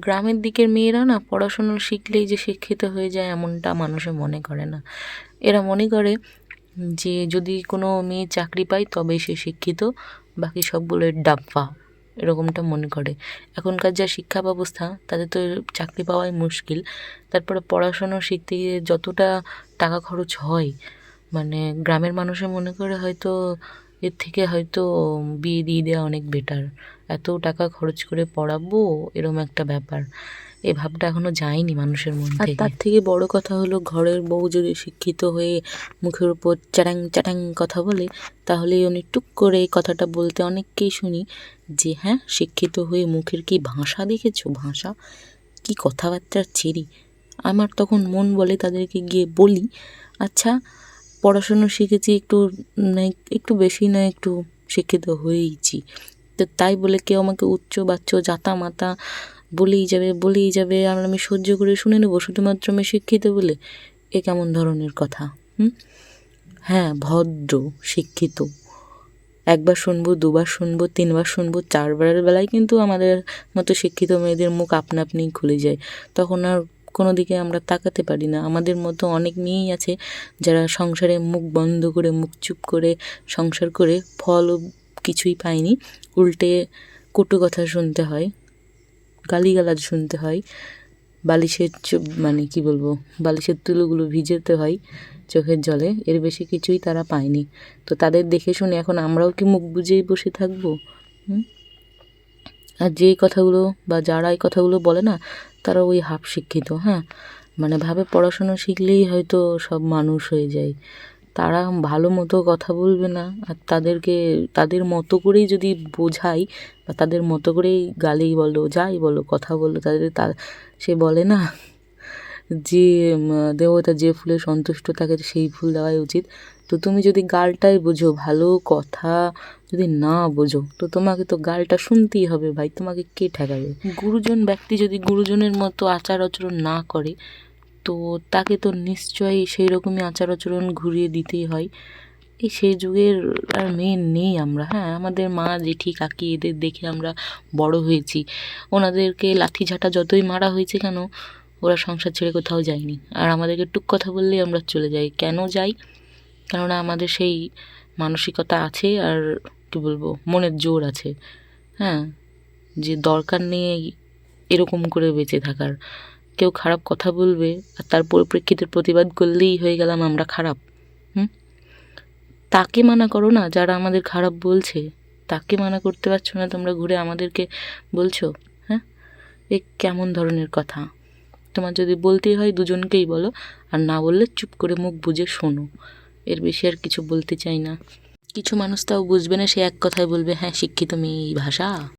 গ্রামের দিকের মেয়েরা না পড়াশুনো শিখলেই যে শিক্ষিত হয়ে যায় এমনটা মানুষে মনে করে না। এরা মনে করে যে যদি কোনো মেয়ে চাকরি পায় তবেই সে শিক্ষিত, বাকি সবগুলো ডাব্বা। এরকমটা মনে করে। এখনকার যা শিক্ষা ব্যবস্থা, তাতে তো চাকরি পাওয়াই মুশকিল। তারপরে পড়াশুনো শিখতে গিয়ে যতটা টাকা খরচ হয় মানে গ্রামের মানুষে মনে করে হয়তো এর থেকে হয়তো বিয়ে দিয়ে দেওয়া অনেক বেটার এত টাকা খরচ করে পড়াবো এরম একটা ব্যাপার। এ ভাবটা এখনও যায়নি মানুষের মধ্যে আর তার থেকে বড় কথা হলো ঘরের বউ যদি শিক্ষিত হয়ে মুখের উপর চ্যাটাং চ্যাটাং কথা বলে তাহলে উনি টুক করে এই কথাটা বলতে অনেককেই শুনি যে হ্যাঁ শিক্ষিত হয়ে মুখের কি ভাষা দেখেছ? ভাষা? কি কথাবার্তার চেরি? আমার তখন মন বলে তাদেরকে গিয়ে বলি আচ্ছা পড়াশুনো শিখেছি, একটু নয় একটু বেশি না, একটু শিক্ষিত হয়েইছি। তো তাই বলে কেউ আমাকে উচ্চ, বাচ্চ, জাতা, মাতা বলেই যাবে বলেই যাবে, আর আমি সহ্য করে শুনে নেব, শুধুমাত্র আমি শিক্ষিত বলে? এ কেমন ধরনের কথা, হুম? হ্যাঁ ভদ্র, শিক্ষিত। একবার শুনব, দুবার শুনব, তিনবার শুনব, চারবারের বেলায় কিন্তু আমাদের মতো শিক্ষিত মেয়েদের মুখ আপনা আপনিই খুলে যায়। তখন আর কোনো দিকে আমরা তাকাতে পারি না। আমাদের মতো অনেক মেয়েই আছে যারা সংসারে মুখ বন্ধ করে, মুখ চুপ করে, সংসার করে ফলও কিছুই পায়নি। উল্টে কটু কথা শুনতে হয়, গালিগালাজ শুনতে হয়, বালিশের মানে কি বলব, বালিশের তুলোগুলো ভিজাতে হয় চোখের জলে, এর বেশি কিছুই তারা পায়নি। তো তাদের দেখে শুনে এখন আমরাও কি মুখ বুঝেই বসে থাকব? আর যেই কথাগুলো বা যারা এই কথাগুলো বলে না তারা ওই হাফ শিক্ষিত হ্যাঁ? মানে ভাবে পড়াশোনা শিখলেই হয়তো সব মানুষ হয়ে যায়। তারা ভালো মতো কথা বলবে না, আর তাদেরকে, তাদের মতো করেই যদি বোঝাই বা তাদের মতো করেই গালেই বলো, যাই বলো, কথা বলো, তাদের তা, সে বলে না। যে দেবতা যে ফুলে সন্তুষ্ট থাকে সেই ফুল দেওয়াই উচিত। তো তুমি যদি গালটাই বোঝো, ভালো কথা যদি না বোঝো, তো তোমাকে তো গালটা শুনতেই হবে ভাই, তোমাকে কে ঠেকাবে? গুরুজন ব্যক্তি যদি গুরুজনের মতো আচার আচরণ না করে, তো তাকে তো নিশ্চয়ই সেই রকমই আচার আচরণ ঘুরিয়ে দিতেই হয়। এই সেই যুগের আর মেয়ে নেই আমরা হ্যাঁ আমাদের মা জেঠি কাকি এদের দেখে আমরা বড় হয়েছি। ওনাদেরকে লাঠি ঝাঁটা যতই মারা হয়েছে কেন ওরা সংসার ছেড়ে কোথাও যায়নি আর আমাদেরকে টুক কথা বললেই আমরা চলে যাই। কেন যাই? কেননা আমাদের সেই মানসিকতা আছে আর, কী বলব, মনের জোর আছে। হ্যাঁ? যে দরকার নেই এরকম করে বেঁচে থাকার। কেউ খারাপ কথা বলবে আর তার পরিপ্রেক্ষিতে প্রতিবাদ করলেই হয়ে গেলাম আমরা খারাপ। হুম? তাকে মানা করো না, যারা আমাদের খারাপ বলছে। তাকে মানা করতে পারছ না তোমরা ঘুরে আমাদেরকে বলছো? হ্যাঁ? এ কেমন ধরনের কথা? তোমার যদি বলতেই হয় দুজনকেই বলো, আর না বললে চুপ করে মুখ বুঝে শোনো। এর বেশি আর কিছু বলতে চাই না। কিছু মানুষ তাও বুঝবে না, সে এক কথায় বলবে হ্যাঁ শিক্ষিত মেয়ে, এই ভাষা?